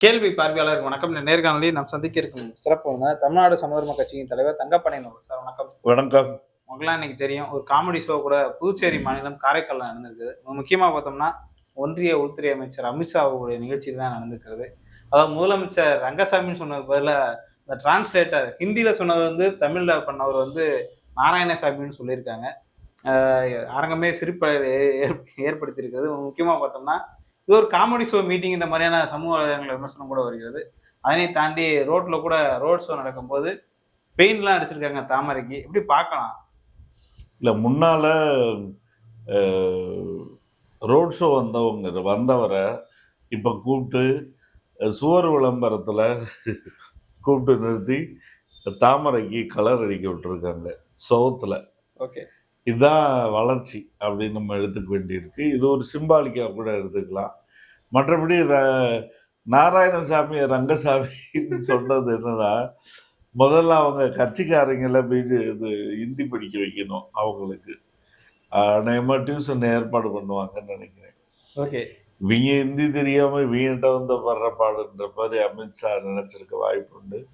கேள்வி பார்வையாளருக்கு வணக்கம். நேர்காணலில் நாம் சந்திக்க இருக்கும் சிறப்பு தமிழ்நாடு சமதர்ம கட்சியின் தலைவர் தங்கப்பனையன் அவர்கள். சார் வணக்கம். வணக்கம். உங்களுக்குலாம் இன்னைக்கு தெரியும் ஒரு காமெடி ஷோ கூட புதுச்சேரி மாநிலம் காரைக்காலில் நடந்திருக்குது. முக்கியமாக பார்த்தோம்னா ஒன்றிய உள்துறை அமைச்சர் அமித்ஷா அவருடைய நிகழ்ச்சியில் தான் நடந்திருக்கிறது. அதாவது முதலமைச்சர் ரங்கசாமின்னு சொன்னது பதிலாக இந்த டிரான்ஸ்லேட்டர் ஹிந்தியில் சொன்னது வந்து தமிழில் பண்ணவர் வந்து நாராயணசாமின்னு சொல்லியிருக்காங்க. அரங்கமே சிரிப்பை ஏற்- ஏற்படுத்தியிருக்கிறது. முக்கியமாக பார்த்தோம்னா இது ஒரு காமெடி ஷோ மீட்டிங் இந்த மாதிரியான சமூக வலைதளங்கள் விமர்சனம் கூட வருகிறது. அதனை தாண்டி ரோட்ல கூட ரோட் ஷோ நடக்கும்போது பெயின்லாம் அடிச்சிருக்காங்க தாமரைக்கு. எப்படி பார்க்கலாம்? இல்லை முன்னால ரோட் ஷோ வந்தவங்க வந்தவரை இப்போ கூப்பிட்டு சுவர் விளம்பரத்தில் கூப்பிட்டு நிறுத்தி தாமரைக்கு கலர் அடிக்க விட்டுருக்காங்க சவுத்தில். ஓகே இதுதான் வளர்ச்சி அப்படின்னு நம்ம எடுத்துக்க வேண்டியிருக்கு. இது ஒரு சிம்பாலிக்காக கூட எடுத்துக்கலாம். மற்றபடி நாராயணசாமி ரங்கசாமின்னு சொன்னது என்னன்னா முதல்ல அவங்க கட்சிக்காரங்கள பிஜே இது ஹிந்தி படிக்க வைக்கணும் அவங்களுக்கு. அநேகமாக டியூஷன் ஏற்பாடு பண்ணுவாங்கன்னு நினைக்கிறேன். ஓகே. இவங்க ஹிந்தி தெரியாம இவங்கிட்ட வந்து படுற பாடுன்ற மாதிரி அமித்ஷா நினைச்சிருக்க வாய்ப்பு உண்டு.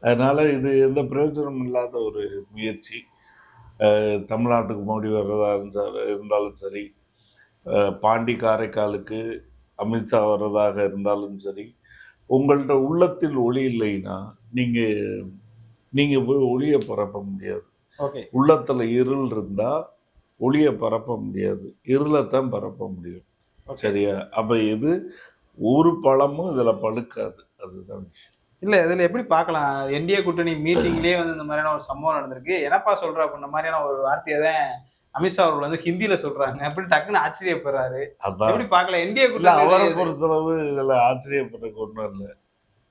அதனால இது எந்த பிரயோஜனம் இல்லாத ஒரு முயற்சி. தமிழ்நாட்டுக்கு மோடி வர்றதா இருந்தா- இருந்தாலும் சரி. பாண்டி காரைக்காலுக்கு அமித்ஷா வர்றதாக இருந்தாலும் சரி உங்கள்ட்ட உள்ளத்தில் ஒளி இல்லைன்னா நீங்க நீங்க போய் ஒளியை பரப்ப முடியாது. ஓகே. உள்ளத்துல இருள் இருந்தா ஒளியை பரப்ப முடியாது. இருளைத்தான் பரப்ப முடியும். சரியா? அப்ப இது ஒரு பழமும் இதுல பழுக்காது அதுதான் விஷயம். இல்ல இதுல எப்படி பார்க்கலாம் என்டிஏ கூட்டணி மீட்டிங்லயே வந்து இந்த மாதிரியான ஒரு சம்பவம் நடந்திருக்கு. என்னப்பா சொல்ற? அப்படின்ற மாதிரியான ஒரு வார்த்தையை தான் அமித்ஷா அவர்கள் வந்து ஹிந்தியில சொல்றாங்க. அப்படி டக்குன்னு ஆச்சரியப்படுறாரு. எப்படி பார்க்கல? இல்ல அவரை பொறுத்தளவு இதுல ஆச்சரியப்படுறதுக்கு ஒன்றும் இல்லை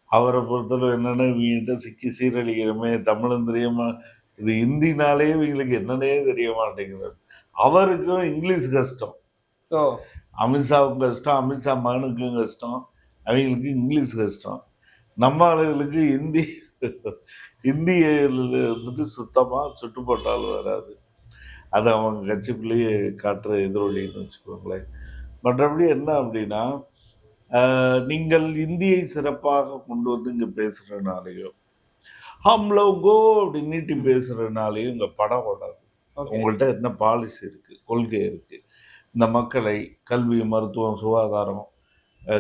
அவரை பொறுத்தளவு என்னன்னா இவங்கிட்ட சிக்கி சீரழிக்கிறமே தமிழும் தெரியாம? இது ஹிந்தினாலே இவங்களுக்கு என்னன்னே தெரிய மாட்டேங்குது. அவருக்கும் இங்கிலீஷ் கஷ்டம். அமித்ஷாவுக்கும் கஷ்டம் அமித்ஷா மகனுக்கும் கஷ்டம். அவங்களுக்கு இங்கிலீஷ் கஷ்டம். நம்ம ஆளுகளுக்கு ஹிந்தி ஹிந்தியில் வந்துட்டு சுத்தமாக சுட்டுப்பட்டால் வராது. அது அவங்க கட்சிக்குள்ளேயே காட்டுற எதிரொலின்னு வச்சுக்கோங்களேன். மற்றபடி என்ன அப்படின்னா நீங்கள் இந்தியை சிறப்பாக கொண்டு வந்து இங்கே பேசுகிறனாலையோ ஹம் லோகோ அப்படி நீட்டி பேசுகிறனாலையும் இங்கே படம் ஓடாது. உங்கள்கிட்ட என்ன பாலிசி இருக்கு கொள்கை இருக்கு இந்த மக்களை கல்வி மருத்துவம் சுகாதாரம்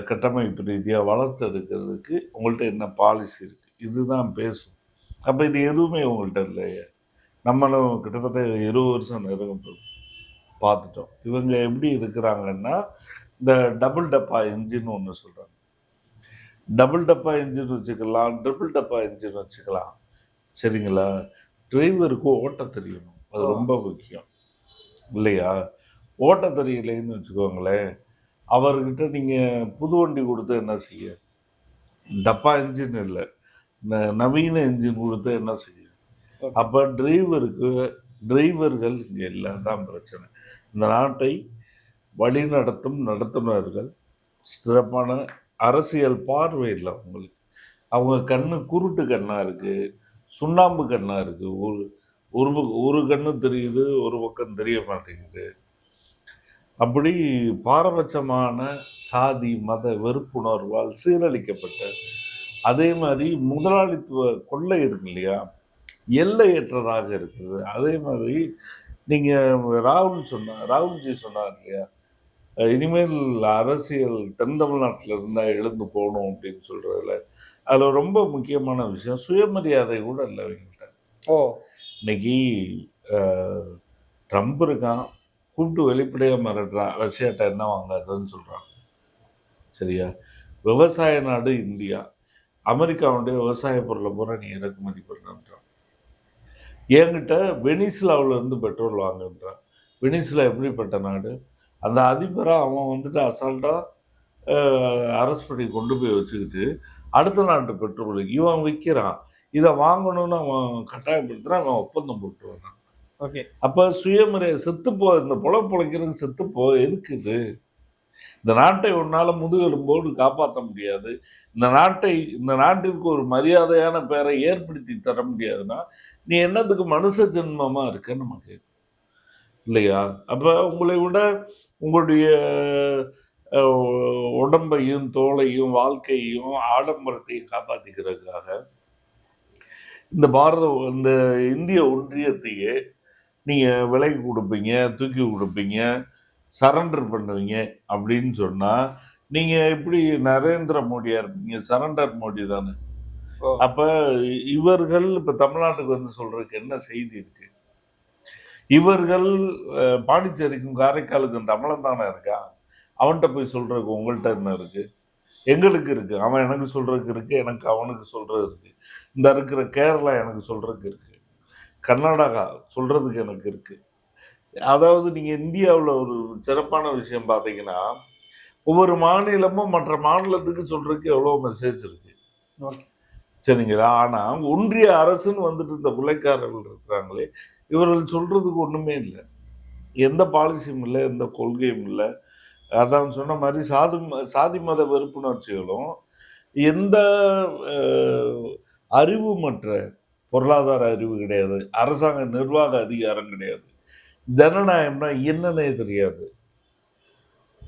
கட்டமைப்பு ரீதியாக வளர்த்தெடுக்கிறதுக்கு உங்கள்கிட்ட என்ன பாலிசி இருக்கு இதுதான் பேசும். அப்போ இது எதுவுமே உங்கள்கிட்ட இல்லையே. நம்மளும் கிட்டத்தட்ட இருபது வருஷம் நெருங்க பார்த்துட்டோம். இவங்க எப்படி இருக்கிறாங்கன்னா இந்த டபுள் டப்பா என்ஜின் ஒன்று சொல்கிறாங்க டபுள் டப்பா என்ஜின் வச்சுக்கலாம் ட்ரிபிள் டப்பா என்ஜின் வச்சுக்கலாம். சரிங்களா? டிரைவருக்கு ஓட்ட தெரியணும். அது. ரொம்ப முக்கியம். இல்லையா? ஓட்ட தெரியலைன்னு வச்சுக்கோங்களேன் அவர்கிட்ட நீங்கள் புது வண்டி கொடுத்து என்ன செய்ய? டப்பா என்ஜின் இல்லை. நவீன என்ஜின் கொடுத்து என்ன செய்ய. அப்போ டிரைவருக்கு டிரைவர்கள் இங்கே இல்லை தான் பிரச்சனை. இந்த நாட்டை வழிநடத்தும் நடத்துனர்கள் சிறப்பான அரசியல் பார்வை இல்லை அவங்களுக்கு. அவங்க கண்ணு குருட்டு கண்ணாக இருக்குது சுண்ணாம்பு கண்ணாக இருக்குது ஒரு ஒரு ஒரு கண்ணு தெரியுது ஒரு பக்கம் தெரிய மாட்டேங்குது. அப்படி பாரபட்சமான சாதி மத வெறுப்புணர்வால் சீரழிக்கப்பட்ட அதே மாதிரி முதலாளித்துவ கொள்ளை இருக்கு இல்லையா? எல்லையற்றதாக இருக்குது. அதே மாதிரி நீங்க ராகுல் சொன்ன ராகுல்ஜி சொன்னார் இல்லையா? இனிமேல் அரசியல் தென் தமிழ்நாட்டில் இருந்தால் எழுந்து போகணும் அப்படின்னு சொல்றதுல அதில் ரொம்ப முக்கியமான விஷயம் சுயமரியாதை கூட இல்லை அவங்கள்ட்ட ஓ. இன்னைக்கு ட்ரம்ப் இருக்கான் கூப்பிட்டு வெளிப்படையாக மிரட்டுறான் ரஷ்யாட்ட என்ன வாங்காதுன்னு சொல்கிறான் சரியா? விவசாய நாடு இந்தியா. அமெரிக்காவுடைய விவசாய பொருளை பூரா நீ இறக்குமதி பண்ணுன்றான் என்கிட்ட வெனிஸ்லாவுல இருந்து பெட்ரோல் வாங்குன்றான். வெனிஸ்லா எப்படிப்பட்ட நாடு? அந்த அதிபரை அவன் வந்துட்டு அசால்ட்டாக அரெஸ்ட் பண்ணி கொண்டு போய் வச்சுக்கிட்டு அடுத்த நாட்டு பெட்ரோல் இவன் விற்கிறான் இதை வாங்கணும்னு அவன் கட்டாயப்படுத்துறான் அவன் ஒப்பந்தம் போட்டு வரான் ஓகே. அப்ப சுயமரியாதை செத்துப்போ இந்த பொழை பொழைக்கிறதுக்கு செத்துப்போ எதுக்கு இது? இந்த நாட்டை உன்னால முதுகெலும்போடு காப்பாற்ற முடியாது. இந்த நாட்டை இந்த நாட்டிற்கு ஒரு மரியாதையான பெயரை ஏற்படுத்தி தர முடியாதுன்னா நீ என்னத்துக்கு மனுஷ ஜென்மமாக இருக்க நமக்கு இல்லையா? அப்போ உங்களை விட உங்களுடைய உடம்பையும் தோலையும் வாழ்க்கையையும் ஆடம்பரத்தையும் காப்பாற்றிக்கிறதுக்காக இந்த பாரத இந்த இந்திய ஒன்றியத்தையே நீங்கள் விலைக்கு கொடுப்பீங்க தூக்கி கொடுப்பீங்க சரண்டர் பண்ணுவீங்க அப்படின்னு சொன்னால் நீங்கள் எப்படி நரேந்திர மோடியாக இருப்பீங்க. சரண்டர் மோடி தானே அப்ப இவர்கள் இப்ப தமிழ்நாட்டுக்கு வந்து சொல்றதுக்கு என்ன செய்தி இருக்கு? இவர்கள் பாண்டிச்சேரிக்கும் காரைக்காலுக்கும் தமிழன் தானே இருக்கா? அவன்கிட்ட போய் சொல்றதுக்கு உங்கள்கிட்ட என்ன இருக்கு? எங்களுக்கு இருக்கு. அவன் எனக்கு சொல்றதுக்கு இருக்கு எனக்கு அவனுக்கு சொல்றது இருக்கு. இந்த இருக்கிற கேரளா எனக்கு சொல்றதுக்கு இருக்கு. கர்நாடகா சொல்றதுக்கு எனக்கு இருக்கு. அதாவது நீங்க இந்தியாவில் ஒரு சிறப்பான விஷயம் பார்த்தீங்கன்னா ஒவ்வொரு மாநிலமும் மற்ற மாநிலத்துக்கு சொல்றதுக்கு எவ்வளோ மெசேஜ் இருக்கு. சரிங்களா ஆனா ஒன்றிய அரசுன்னு வந்துட்டு இந்த கொலைக்காரர்கள் இருக்கிறாங்களே இவர்கள் சொல்றதுக்கு ஒண்ணுமே இல்லை. எந்த பாலிசியும் இல்லை எந்த கொள்கையும் இல்லை. அதான் சொன்ன மாதிரி சாதி சாதி மத வெறுப்புணர்ச்சிகளும் எந்த அறிவு அறிவுமற்ற பொருளாதார அறிவு கிடையாது. அரசாங்க நிர்வாக அதிகாரம் கிடையாது. ஜனநாயகம்னா என்னன்னே தெரியாது.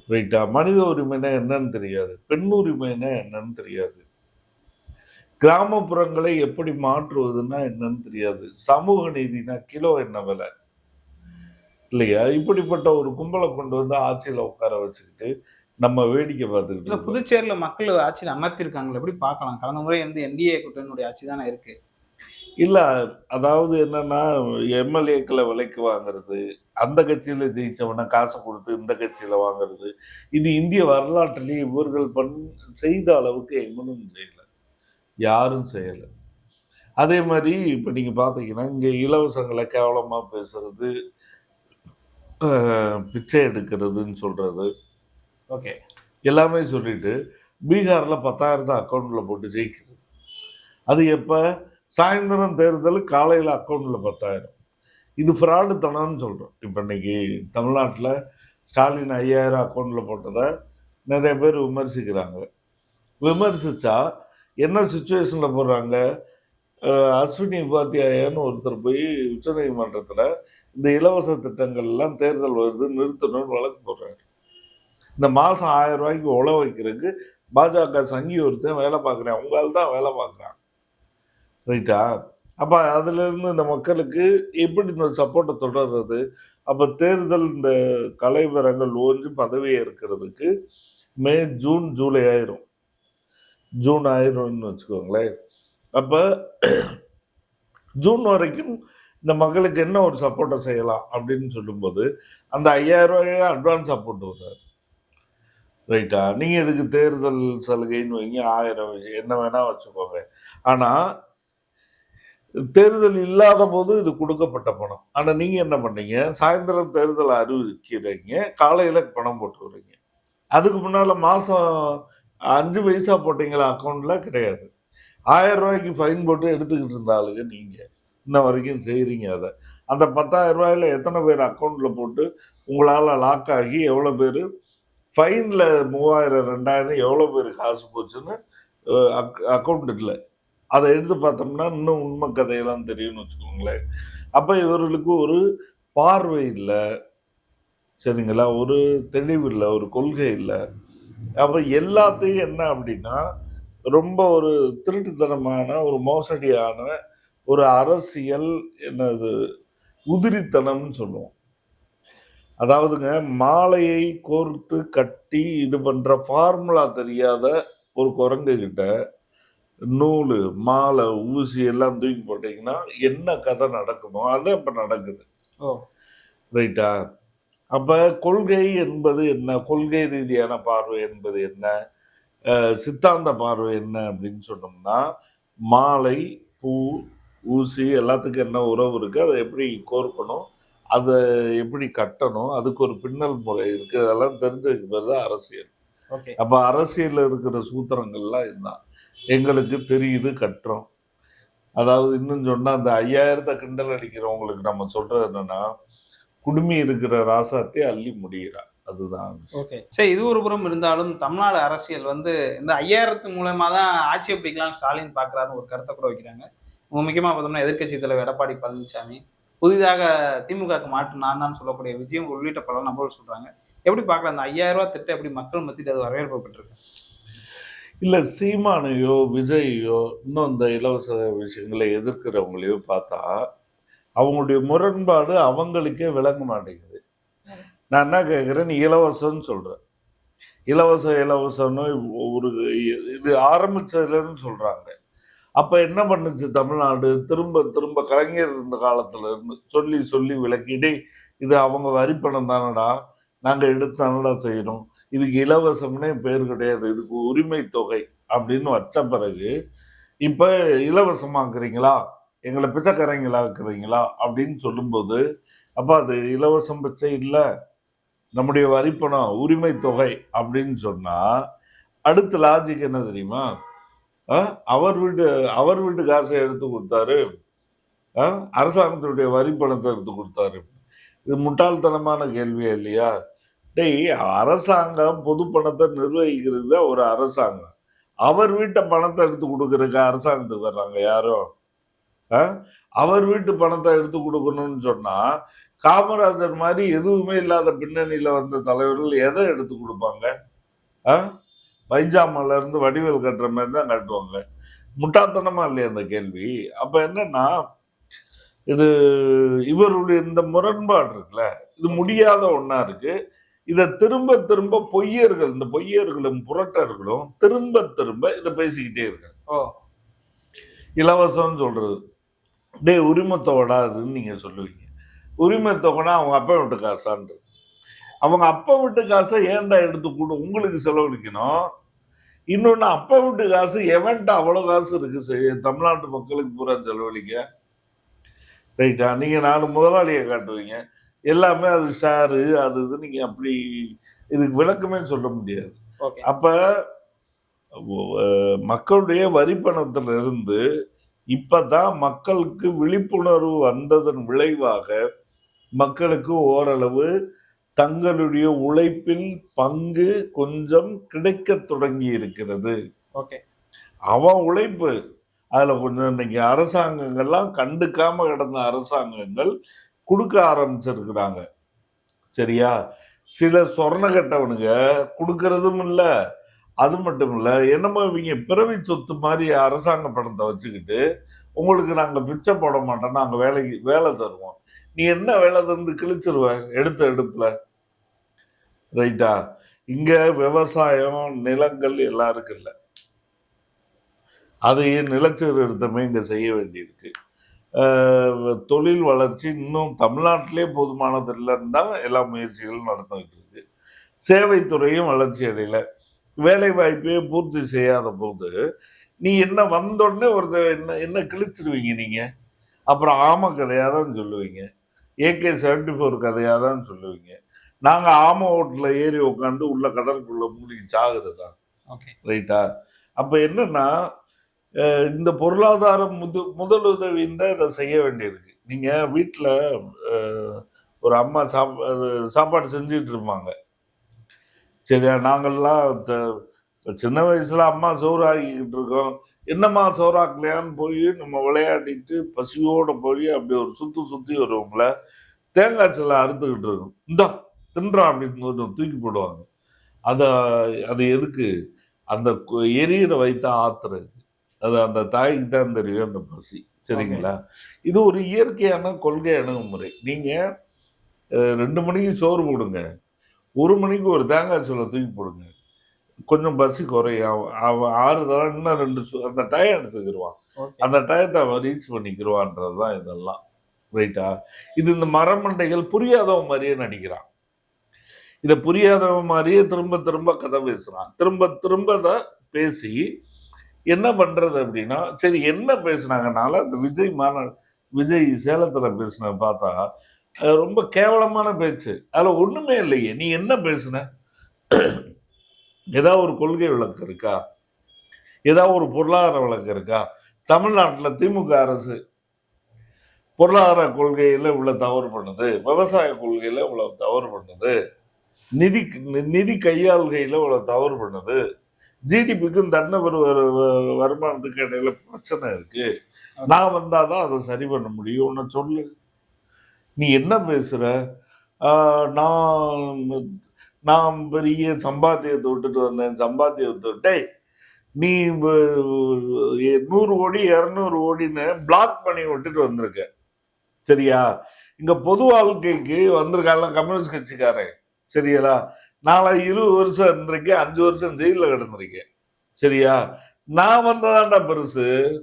ரைட்டா? மனித உரிமைனா என்னன்னு தெரியாது. பெண் உரிமைனா என்னன்னு தெரியாது. கிராமப்புறங்களை எப்படி மாற்றுவதுன்னா என்னன்னு தெரியாது. சமூக நீதினா கிலோ என்ன விலை? இல்லையா? இப்படிப்பட்ட ஒரு கும்பலை கொண்டு வந்து ஆட்சியில உட்கார வச்சுக்கிட்டு நம்ம வேடிக்கை பார்த்துக்கிட்டு இல்ல. புதுச்சேரியில மக்கள் ஆட்சியில் அமர்த்திருக்காங்களே எப்படி பார்க்கலாம்? கடந்த முறை வந்து என்டிஏ கூட்டணியுடைய ஆட்சி தானே இருக்கு. இல்ல அதாவது என்னன்னா எம்எல்ஏக்களை விலைக்கு வாங்குறது அந்த கட்சியில ஜெயிச்சவன காசை கொடுத்து இந்த கட்சியில வாங்குறது இது இந்திய வரலாற்றிலேயே இவர்கள் பண் செய்த அளவுக்கு எங்கனும் செய்யல. யாரும் செய்யல. அதே மாதிரி இப்ப நீங்க பாத்தீங்கன்னா இங்க இலவசங்களை கேவலமா பேசுறது பிச்சை எடுக்கிறதுன்னு சொல்றது. ஓகே. எல்லாமே சொல்லிட்டு பீகார்ல பத்தாயிரத்தை அக்கௌண்ட்ல போட்டு ஜெயிக்குது. அது எப்ப? சாயந்தரம் தேர்தல் காலையில அக்கௌண்ட்ல பத்தாயிரம். இது ஃப்ராடு தனம்னு சொல்றோம். இப்ப இன்னைக்கு தமிழ்நாட்டுல ஸ்டாலின் ஐயாயிரம் அக்கௌண்ட்ல போட்டதை நிறைய பேர் விமர்சிக்கிறாங்க. விமர்சிச்சா என்ன சுச்சுவேஷனில் போடுறாங்க? அஸ்வினி உபாத்தியாயன்னு ஒருத்தர் போய் உச்சநீதிமன்றத்தில் இந்த இலவச திட்டங்கள்லாம் தேர்தல் வருது நிறுத்தணும்னு வழக்கு போடுறாரு. இந்த மாதம் ஆயிரம் ரூபாய்க்கு உழ வைக்கிறதுக்கு பாஜக சங்கி ஒருத்தன் வேலை பார்க்குறேன். அவங்களால தான் வேலை பார்க்குறான். ரைட்டா? அப்போ அதுலேருந்து இந்த மக்களுக்கு எப்படி இந்த சப்போர்ட்டை தொடர்றது? அப்போ தேர்தல் இந்த கலைவரங்கள் ஓஞ்சு பதவி ஏற்கிறதுக்கு மே ஜூன் ஜூலை ஆயிரும். ஜூன் ஆயிரும்னு வச்சுக்கோங்களேன். அப்போ ஜூன் வரைக்கும் இந்த மக்களுக்கு என்ன ஒரு சப்போர்ட்டை செய்யலாம் அப்படின்னு சொல்லும்போது அந்த ஐயாயிரம் ரூபாயை அட்வான்ஸா போட்டு வர்றாரு ரைட்டா நீங்கள் இதுக்கு தேர்தல் சலுகைன்னு வைங்க ஆயிரம் விஷயம் என்ன வேணால் வச்சுக்கோங்க. ஆனால் தேர்தல் இல்லாத போது இது கொடுக்கப்பட்ட பணம். ஆனால் நீங்கள் என்ன பண்ணீங்க? சாயந்தரம் தேர்தல் அறிவிக்கிறீங்க காலையில் பணம் போட்டு வர்றீங்க அதுக்கு முன்னால மாதம் அஞ்சு பைசா போட்டீங்களா அக்கௌண்ட்ல? கிடையாது. ஆயிரம் ரூபாய்க்கு ஃபைன் போட்டு எடுத்துக்கிட்டு இருந்த ஆளுங்க நீங்க இன்ன வரைக்கும் செய்கிறீங்க அதை. அந்த பத்தாயிரம் ரூபாயில எத்தனை பேர் அக்கௌண்ட்ல போட்டு உங்களால் லாக் ஆகி எவ்வளோ பேர்? ஃபைனில் மூவாயிரம் ரெண்டாயிரம் எவ்வளோ பேர் காசு போச்சுன்னு அக் அக்கௌண்ட் இல்லை அதை எடுத்து பார்த்தோம்னா இன்னும் உண்மை கதையெல்லாம் தெரியும்னு வச்சுக்கோங்களேன். அப்போ இவர்களுக்கு ஒரு பார்வை இல்லை. சரிங்களா? ஒரு தெளிவு இல்லை. ஒரு கொள்கை இல்லை. அப்ப எல்லாத்தையும் என்ன அப்படின்னா ரொம்ப ஒரு திருட்டுத்தனமான ஒரு மோசடியான ஒரு அரசியல் என்னது உதிரித்தனம்னு சொல்லுவோம். அதாவதுங்க மாலையை கோர்த்து கட்டி இது பண்ற ஃபார்முலா தெரியாத ஒரு குரங்கு கிட்ட நூல் மாலை ஊசி எல்லாம் தூக்கி போட்டீங்கன்னா என்ன கதை நடக்குமோ அது இப்ப நடக்குது. ரைட்டா அப்ப கொள்கை என்பது என்ன? கொள்கை ரீதியான பார்வை என்பது என்ன? சித்தாந்த பார்வை என்ன அப்படின்னு சொன்னோம்னா மாலை பூ ஊசி எல்லாத்துக்கும் என்ன உறவு இருக்கு? அதை எப்படி கோர்க்கணும்? அதை எப்படி கட்டணும்? அதுக்கு ஒரு பின்னல் முறை இருக்கு. அதெல்லாம் தெரிஞ்சதுக்கு பேர் தான் அரசியல். ஓகே. அப்ப அரசியல்ல இருக்கிற சூத்திரங்கள்லாம் இதுதான். எங்களுக்கு தெரியுது கட்டுறோம் அதாவது இன்னும் சொன்னா அந்த ஐயாயிரத்தை கிண்டல் அடிக்கிறவங்களுக்கு நம்ம சொல்றது என்னன்னா குடுமி இருக்கிற ராசாத்தை அள்ளி முடிகிறா அதுதான். ஓகே. சரி இது ஒரு புறம் இருந்தாலும் தமிழ்நாடு அரசியல் வந்து இந்த ஐயாயிரத்து மூலமா தான் ஆட்சியை பிடிக்கலாம் ஸ்டாலின் பாக்குறாருன்னு ஒரு கருத்தை கூட வைக்கிறாங்க. உங்க முக்கியமா பார்த்தோம்னா எதிர்க்கட்சி தலைவர் எடப்பாடி பழனிசாமி புதிதாக திமுகவுக்கு மாற்று நான் தான் சொல்லக்கூடிய விஜயம் உள்ளிட்ட பல நபர்கள் சொல்றாங்க. எப்படி பார்க்கலாம் அந்த ஐயாயிரம் ரூபாய் திட்டம் எப்படி மக்கள் மத்தியில் அது வரவேற்பு பெற்றிருக்கு இல்ல சீமானையோ விஜயையோ இன்னும் இந்த இலவச விஷயங்களை எதிர்க்கிறவங்களையோ பார்த்தா அவங்களுடைய முரண்பாடு அவங்களுக்கே விளங்க மாட்டேங்குது. நான் என்ன கேட்குறேன் இலவசம்னு சொல்கிறேன் இலவசம் இலவசம்னு ஒரு இது ஆரம்பிச்சதுலன்னு சொல்கிறாங்க அப்போ என்ன பண்ணுச்சு தமிழ்நாடு? திரும்ப திரும்ப கலைஞர் இருந்த காலத்துல இருந்து சொல்லி சொல்லி விளக்கிட்டே இது அவங்க வரிப்பணம் தானடா? நாங்கள் எடுத்து தானடா செய்யணும்? இதுக்கு இலவசம்னே பேர் கிடையாது. இதுக்கு உரிமை தொகை அப்படின்னு வச்ச பிறகு இப்போ இலவசமாக்குறீங்களா? எங்களை பிச்சைக்காரங்களா இருக்கிறீங்களா அப்படின்னு சொல்லும்போது அப்போ அது இலவசம் பிச்சை இல்லை. நம்முடைய வரிப்பணம் உரிமை தொகை அப்படின்னு சொன்னால் அடுத்த லாஜிக் என்ன தெரியுமா? ஆ? அவர் வீட்டு அவர் வீட்டு காசை எடுத்து கொடுத்தாரு. ஆ? அரசாங்கத்தினுடைய வரிப்பணத்தை எடுத்து கொடுத்தாரு. இது முட்டாள்தனமான கேள்வியா இல்லையா? டேய் அரசாங்கம் பொது பணத்தை நிர்வகிக்கிறது தான் ஒரு அரசாங்கம். அவர் வீட்டை பணத்தை எடுத்து கொடுக்கறதுக்கு அரசாங்கத்துக்கு வர்றாங்க யாரும் அவர் வீட்டு பணத்தை எடுத்து கொடுக்கணும்னு சொன்னா காமராஜர் மாதிரி எதுவுமே இல்லாத பின்னணியில வந்த தலைவர்கள் எதை எடுத்து கொடுப்பாங்க? ஆ? பைஜாமால இருந்து வடிவேல் கட்டுற மாதிரி தான் கட்டுவாங்க. முட்டாள்தனமா இல்லையா அந்த கேள்வி? அப்ப என்னன்னா இது இவருடைய இந்த முரண்பாடு இருக்குல்ல இது முடியாத ஒண்ணா இருக்கு. இதை திரும்ப திரும்ப பொய்யர்கள் இந்த பொய்யர்களும் புரட்டர்களும் திரும்ப திரும்ப இதை பேசிக்கிட்டே இருக்காங்க. ஓ. இலவசம்னு சொல்றது. டேய் உரிமத்தோடா அதுன்னு நீங்க சொல்லுவீங்க. உரிமத்தொகைனா அவங்க அப்பா வீட்டு காசான்றது அவங்க அப்பா வீட்டு காசை ஏன்டா எடுத்து கொடு உங்களுக்கு செலவழிக்கணும்? இன்னொன்னு அப்பா வீட்டு காசு எவன்ட்ட அவ்வளவு காசு இருக்கு? செ- தமிழ்நாட்டு மக்களுக்கு பூரா செலவழிக்க. ரைட்டா? நீங்க நாலு முதலாளியை காட்டுவீங்க. எல்லாமே அது ஷேரு அது இது நீங்க அப்படி இதுக்கு விளக்கமே சொல்ல முடியாது. அப்ப மக்களுடைய வரி பணத்துல இருந்து இப்பதான் மக்களுக்கு விழிப்புணர்வு வந்ததன் விளைவாக மக்களுக்கு ஓரளவு தங்களுடைய உழைப்பில் பங்கு கொஞ்சம் கிடைக்க தொடங்கி இருக்கிறது. ஓகே. அவன் உழைப்பு. அதுல கொஞ்சம் இன்னைக்கு அரசாங்கங்கள்லாம் கண்டுக்காம கிடந்த அரசாங்கங்கள் கொடுக்க ஆரம்பிச்சிருக்கிறாங்க. சரியா? சில சொர்ண கட்டவனுங்க கொடுக்கறதும் இல்ல. அது மட்டும் இல்லை என்னமோ இவங்க பிறவி சொத்து மாதிரி அரசாங்க பணத்தை வச்சுக்கிட்டு உங்களுக்கு நாங்கள் பிச்சை போட மாட்டோம் நாங்கள் வேலைக்கு வேலை தருவோம். நீ என்ன வேலை தந்து கிழிச்சிருவ எடுத்த எடுப்பில்? ரைட்டா? இங்கே விவசாயம் நிலங்கள் எல்லாருக்கும் இல்லை. அதையே நிலச்சீர்திருத்தமே இங்கே செய்ய வேண்டியிருக்கு. தொழில் வளர்ச்சி இன்னும் தமிழ்நாட்டிலே போதுமானது இல்லைன்னு தான் எல்லா முயற்சிகளும் நடந்துகிட்டு இருக்கு. சேவைத்துறையும் வளர்ச்சி அடையலை. வேலை வாய்ப்பே பூர்த்தி செய்யாத போது நீ என்ன வந்தோடனே ஒருத்தர் என்ன என்ன கிழிச்சிருவீங்க நீங்க? அப்புறம் ஆம கதையா தான் சொல்லுவீங்க. ஏகே செவன்டி ஃபோர் கதையா தான் சொல்லுவீங்க. நாங்க ஆம ஓட்டுல ஏறி உட்காந்து உள்ள கடலுக்குள்ள மூழ்கி சாகுறதா ஓகே ரைட்டா அப்ப என்னன்னா இந்த பொருளாதார முது முதலுதவின்னு தான் இதை செய்ய வேண்டியிருக்கு. நீங்க வீட்டுல ஒரு அம்மா சாப் சாப்பாடு செஞ்சுட்டு இருப்பாங்க. சரியா? நாங்கள்லாம் சின்ன வயசுல அம்மா சோறு ஆக்கிக்கிட்டு இருக்கோம். என்னம்மா சோறாக்கலையான்னு போய் நம்ம விளையாடிட்டு பசியோட போய் அப்படி ஒரு சுத்து சுத்தி வருவோம்ல தேங்காய் சில அறுத்துக்கிட்டு இருக்கும். இந்தா தின்றான் அப்படின்னு கொஞ்சம் தூக்கி போடுவாங்க. அத அது எதுக்கு? அந்த எரியிற வைத்த ஆத்துறது அது அந்த தாய்க்கு தான் தெரியும் அந்த பசி. சரிங்களா? இது ஒரு இயற்கையான கொள்கை அணுகுமுறை. நீங்க அஹ், ரெண்டு மணிக்கு சோறு போடுங்க. ஒரு மணிக்கு ஒரு தேங்காய் சோளை தூக்கி போடுங்க. கொஞ்சம் பசி குறையும். அவன் ஆறு தடவை இன்னும் ரெண்டு அந்த டயம் எடுத்துக்கிடுவான் அந்த டயத்தை அவன் ரீச் பண்ணிக்கிடுவான்றது தான் இதெல்லாம். ரைட்டா? இது இந்த மரமண்டைகள் புரியாதவன் மாதிரியே நடிக்கிறான். இதை புரியாதவன் மாதிரியே திரும்ப திரும்ப கதை பேசுறான். திரும்ப திரும்ப அதை பேசி என்ன பண்றது அப்படின்னா சரி என்ன பேசுனாங்கனால அந்த விஜய் மாநா விஜய் சேலத்துல பேசின பார்த்தா ரொம்ப கேவலமான பேச்சு. அதில் ஒன்றுமே இல்லையே. நீ என்ன பேசுன? ஏதாவது ஒரு கொள்கை விளக்கு இருக்கா? ஏதாவது ஒரு பொருளாதார விளக்கு இருக்கா? தமிழ்நாட்டில் திமுக அரசு பொருளாதார கொள்கையில் இவ்வளோ தவறு பண்ணுது. விவசாய கொள்கையில் இவ்வளோ தவறு பண்ணுது. நிதி நிதி கையாள்கையில் இவ்வளோ தவறு பண்ணுது. ஜிடிபிக்கும் தன்னவர் வருமானத்துக்கு இடையில பிரச்சனை இருக்குது நான் வந்தால் தான் அதை சரி பண்ண முடியும். உன்னை சொல்லு. நீ என்ன பேசுற? ஆஹ் நான் நான் பெரிய சம்பாத்தியத்தை விட்டுட்டு வந்தேன். சம்பாத்தியத்தை டேய் நீ நூறு கோடி இரநூறு கோடின்னு பிளாக் பண்ணி விட்டுட்டு வந்திருக்க. சரியா? இங்க பொது வாழ்க்கைக்கு வந்திருக்காங்க கம்யூனிஸ்ட் கட்சிக்காரன். சரியா நாளை இருபது வருஷம் இருந்திருக்கேன் அஞ்சு வருஷம் ஜெயிலில் கிடந்திருக்கேன் சரியா? நான் வந்ததாண்டா பெருசு.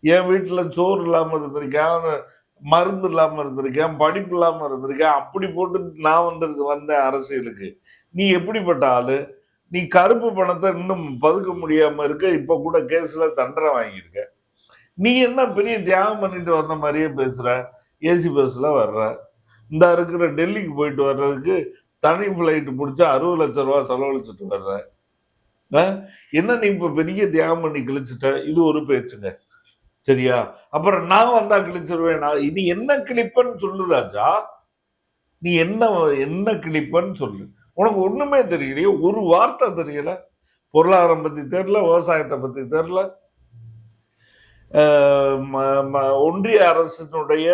என் வீட்டுல சோறு இல்லாம இருந்திருக்கேன். மருந்து இல்லாமல் இருந்திருக்கேன் படிப்பு இல்லாமல் இருந்திருக்கேன் அப்படி போட்டு நான் வந்து வந்தேன் அரசியலுக்கு. நீ எப்படிப்பட்ட ஆளு? நீ கருப்பு பணத்தை இன்னும் பதுக்க முடியாமல் இருக்க இப்போ கூட கேஸில் தண்டனை வாங்கியிருக்க. நீ என்ன பெரிய தியாகம் பண்ணிட்டு வந்த மாதிரியே பேசுகிற ஏசி பஸ்ல வர்ற. இந்த இருக்கிற டெல்லிக்கு போயிட்டு வர்றதுக்கு தனி ஃப்ளைட்டு பிடிச்சா அறுபது லட்ச ரூபா செலவழிச்சிட்டு வர்ற. ஆ? என்ன நீ இப்போ பெரிய தியாகம் பண்ணி கிழிச்சிட்ட? இது ஒரு பேச்சுங்க. சரியா? அப்புறம் நான் வந்தா கிழிச்சிருவேன் நான் இனி என்ன கிழிப்பன்னு சொல்லு ராஜா. நீ என்ன என்ன கிழிப்பன்னு சொல்லு. உனக்கு ஒண்ணுமே தெரியலையே. ஒரு வார்த்தை தெரியல. பொருளாதாரம் பத்தி தெரியல விவசாயத்தை பத்தி தெரியல. ஒன்றிய அரசினுடைய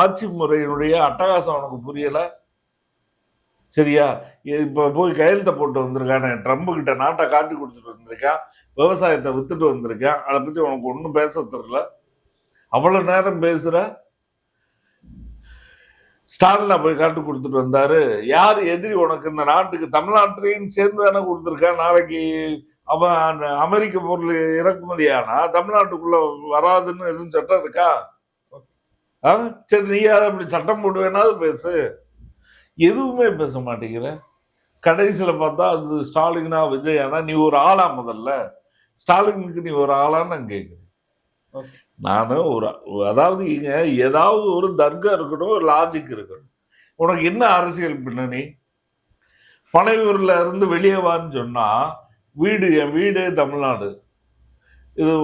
ஆட்சி முறையினுடைய அட்டகாசம் உனக்கு புரியல. சரியா? இப்ப போய் கையெழுத்த போட்டு வந்திருக்கானே. ட்ரம்ப் கிட்ட நாட்டை காட்டி கொடுத்துட்டு வந்திருக்கான். விவசாயத்தை வித்துட்டு வந்திருக்கேன். அதை பத்தி உனக்கு ஒன்றும் பேச தெரில அவ்வளவு நேரம் பேசுற. ஸ்டாலினா போய் காட்டு கொடுத்துட்டு வந்தாரு. யார் எதிரி உனக்கு? இந்த நாட்டுக்கு தமிழ்நாட்டிலையும் சேர்ந்து தானே கொடுத்துருக்கேன். நாளைக்கு அவன் அமெரிக்க பொருள் இறக்குமதி ஆனா தமிழ்நாட்டுக்குள்ள வராதுன்னு எதுவும் சட்டம் இருக்கா? ஆ? சரி நீ அதை அப்படி சட்டம் போடுவேனாவது பேசு. எதுவுமே பேச மாட்டேங்கிற. கடைசியில் பார்த்தா அது ஸ்டாலினா விஜயானா நீ ஒரு ஆளா முதல்ல. ஸ்டாலினுக்கு நீ ஒரு ஆளான்னு நான் கேட்குறேன். நான் ஒரு அதாவது இங்க ஏதாவது ஒரு தர்க்கம் இருக்கணும் ஒரு லாஜிக் இருக்கணும் உனக்கு என்ன அரசியல் பின்னணி? பனையூர்ல இருந்து வெளியே வான்னு சொன்னா வீடு என் வீடே தமிழ்நாடு. இது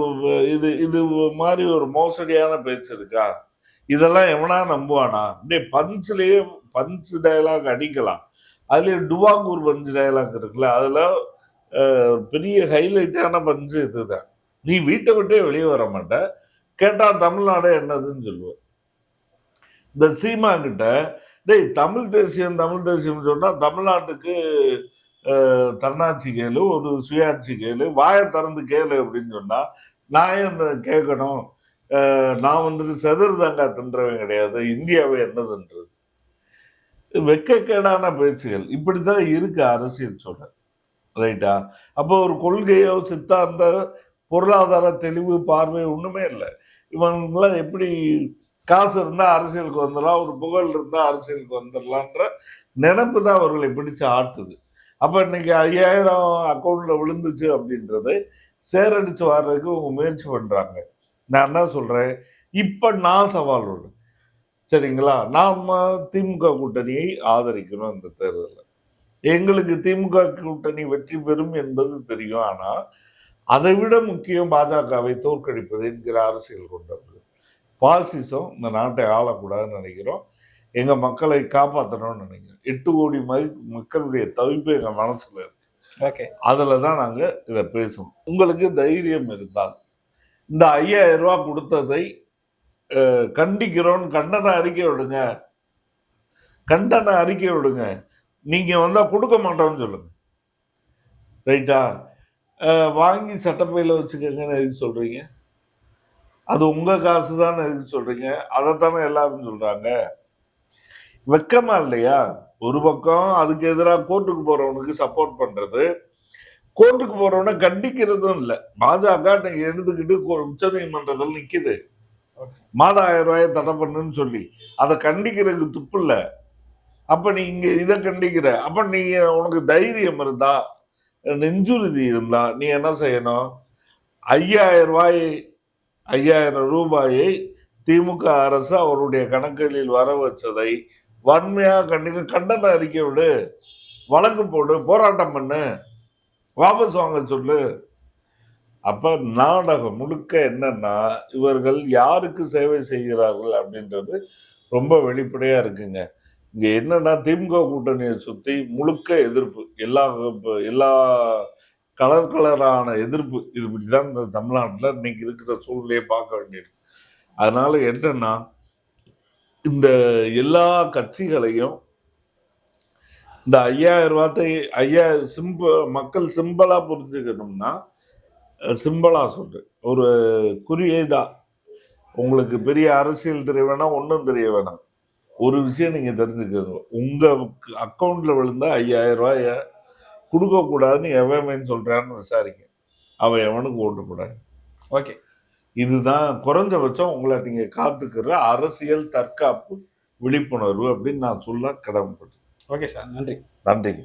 இது இது மாதிரி ஒரு மோசடியான பேச்சு இருக்கா? இதெல்லாம் எவனா நம்புவானா? அப்படியே பஞ்சிலேயே பஞ்ச் டயலாக் அடிக்கலாம். அதுலயே டுவாங்கூர் பஞ்சு டயலாக் இருக்குல்ல அதுல பெரிய ஹைலைட்டான பஞ்சு இதுதான். நீ வீட்டை விட்டே வெளியே வர மாட்ட. கேட்டால் தமிழ்நாடு என்னதுன்னு சொல்லுவேன் இந்த சீமா கிட்ட டேய் தமிழ் தேசியம் தமிழ் தேசியம் சொன்னால் தமிழ்நாட்டுக்கு தன்னாட்சி கேளு ஒரு சுயாட்சி கேளு வாயை திறந்து கேளு அப்படின்னு சொன்னால் நான் ஏன் கேட்கணும்? நான் வந்துட்டு செதறுதாங்க தின்றவன் கிடையாது. இந்தியாவை என்னதுன்றது. வெக்கக்கேடான பேச்சுகள். இப்படித்தான் இருக்கு அரசியல் சூழல். ரைட்டா அப்போ ஒரு கொள்கையோ சித்தாந்த பொருளாதார தெளிவு பார்வை ஒன்றுமே இல்லை. இவங்கெல்லாம் எப்படி காசு இருந்தால் அரசியலுக்கு வந்துடலாம் ஒரு புகழ் இருந்தால் அரசியலுக்கு வந்துடலான்ற நினைப்பு தான் அவர்களை பிடிச்சு ஆட்டுது. அப்போ இன்னைக்கு ஐயாயிரம் அக்கௌண்ட்டில் விழுந்துச்சு அப்படின்றது சேரடிச்சு வர்றதுக்கு அவங்க முயற்சி பண்ணுறாங்க நான் என்ன சொல்கிறேன் இப்போ நான் சவால் விடுறேன். சரிங்களா? நாம் திமுக கூட்டணியை ஆதரிக்கணும் இந்த தேர்தலில். எங்களுக்கு திமுக கூட்டணி வெற்றி பெறும் என்பது தெரியும். ஆனா அதை விட முக்கியம் பாஜகவை தோற்கடிப்பது என்கிற அரசியல் கொண்டவர்கள் பாசிசம் இந்த நாட்டை ஆளக்கூடாதுன்னு நினைக்கிறோம். எங்க மக்களை காப்பாற்றணும்னு நினைக்கிறோம். எட்டு கோடி மக்களுடைய தவிப்பு எங்க மனசுல இருக்கு. ஓகே. அதுல தான் நாங்க இதை பேசணும். உங்களுக்கு தைரியம் இருந்தால் இந்த ஐயாயிரம் ரூபாய் கொடுத்ததை அஹ், கண்டிக்கிறோம்னு கண்டன அறிக்கை விடுங்க. கண்டன அறிக்கை விடுங்க. நீங்க வந்தா கொடுக்க மாட்டோம்னு சொல்லுங்க. ரைட்டா வாங்கி சட்டப்பையில வச்சுக்கோங்கன்னு எதுக்கு சொல்றீங்க? அது உங்க காசு தான் எதுக்கு சொல்றீங்க? அதைத்தானே எல்லாரும் சொல்றாங்க. வெக்கமா இல்லையா? ஒரு பக்கம் அதுக்கு எதிராக கோர்ட்டுக்கு போறவனுக்கு சப்போர்ட் பண்றது. கோர்ட்டுக்கு போறவனை கண்டிக்கிறதும் இல்லை. பாஜக நீங்க எடுத்துக்கிட்டு உச்ச நீதிமன்றத்தில் நிக்குது. ஓகே. மாதம் ஆயிரம் ரூபாயை தடை பண்ணுன்னு சொல்லி. அதை கண்டிக்கிறதுக்கு துப்பு இல்ல. அப்ப நீ இங்க இதை கண்டிக்கிற. அப்ப நீ உனக்கு தைரியம் இருந்தா நெஞ்சுறுதி இருந்தா நீ என்ன செய்யணும்? ஐயாயிரம் ரூபாயை ஐயாயிரம் ரூபாயை திமுக அரசு அவருடைய கணக்குகளில் வர வச்சதை வன்மையாக கண்டிக்க கண்டன அறிக்கை விடு. வழக்கு போடு போராட்டம் பண்ணு. வாபஸ் வாங்க சொல்லு. அப்ப நாடகம் முழுக்க என்னன்னா இவர்கள் யாருக்கு சேவை செய்கிறார்கள் அப்படின்றது ரொம்ப வெளிப்படையா இருக்குங்க. இங்கே என்னன்னா திமுக கூட்டணியை சுற்றி முழுக்க எதிர்ப்பு. எல்லா எல்லா கலர் கலரான எதிர்ப்பு. இது இப்படிதான் இந்த தமிழ்நாட்டில் இன்னைக்கு இருக்கிற சூழ்நிலையை பார்க்க வேண்டியிருக்கு அதனால என்னன்னா இந்த எல்லா கட்சிகளையும் இந்த ஐயாயிரம் ரூபாத்தை ஐயா சிம்பிள் மக்கள் சிம்பிளாக புரிஞ்சுக்கணும்னா சிம்பிளாக சொல்கிறேன் ஒரு குறியீடா. உங்களுக்கு பெரிய அரசியல் தெரிய வேணாம் ஒன்றும் தெரிய வேணாம். ஒரு விஷயம் நீங்க தெரிஞ்சுக்கோங்க. உங்க அக்கௌண்ட்ல விழுந்த ஐயாயிரம் ரூபாய கொடுக்க கூடாதுன்னு எவன் சொல்றான்னு விசாரிங்க. அவன் எவனுக்கு ஓட்டு போடாது ஓகே. இதுதான் குறைஞ்சபட்சம் உங்களை நீங்க காத்துக்கிற அரசியல் தற்காப்பு விழிப்புணர்வு அப்படின்னு நான் சொல்ல கடமைப்பட்டேன் ஓகே சார் நன்றி. நன்றிங்க.